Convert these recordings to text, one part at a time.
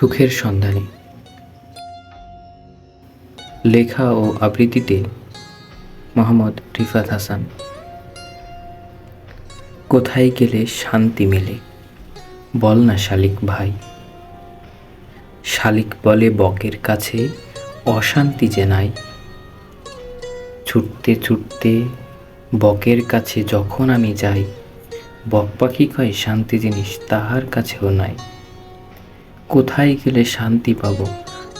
সুখের সন্ধানে। লেখা ও আবৃত্তিতে মোহাম্মদ রিফাত হাসান। কোথায় গেলে শান্তি মেলে? বল না শালিক ভাই। শালিক বলে বকের কাছে অশান্তি যে নাই। ছুটতে ছুটতে বকের কাছে যখন আমি যাই, বক পাখি কয় শান্তি জিনিস তাহার কাছেও নাই। কোথায় গেলে শান্তি পাব?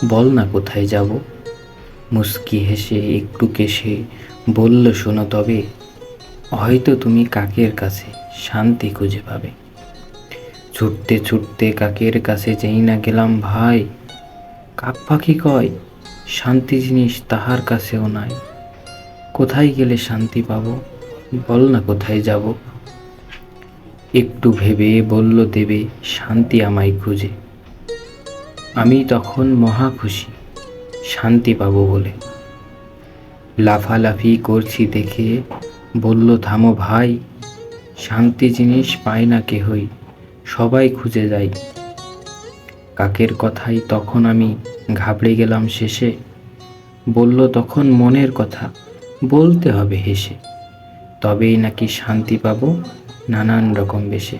বল না কোথায় যাব? মুস্কি হেসে একটু কেসে বলল, শোনো তবে, হয়তো তুমি কাকের কাছে শান্তি খুঁজে পাবে। ছুটতে ছুটতে কাকের কাছে যেই না গেলাম, ভাই, কাক পাখি কয়? শান্তি জিনিস তাহার কাছেও নাই। কোথায় গেলে শান্তি পাব? বল না কোথায় যাব? একটু ভেবে বলল, দেবে, শান্তি আমায় খুঁজে। আমি তখন মহা খুশি, শান্তি পাবো বলে। লাফালাফি করছি দেখে বলল, থামো ভাই, শান্তি জিনিস পায় না কেহই, সবাই খুঁজে যায় কাকের কথাই তখন আমি ঘাবড়ে গেলাম শেষে। বলল, তখন মনের কথা, বলতে হবে হেসে। তবেই নাকি শান্তি পাবো নানান রকম বেশে।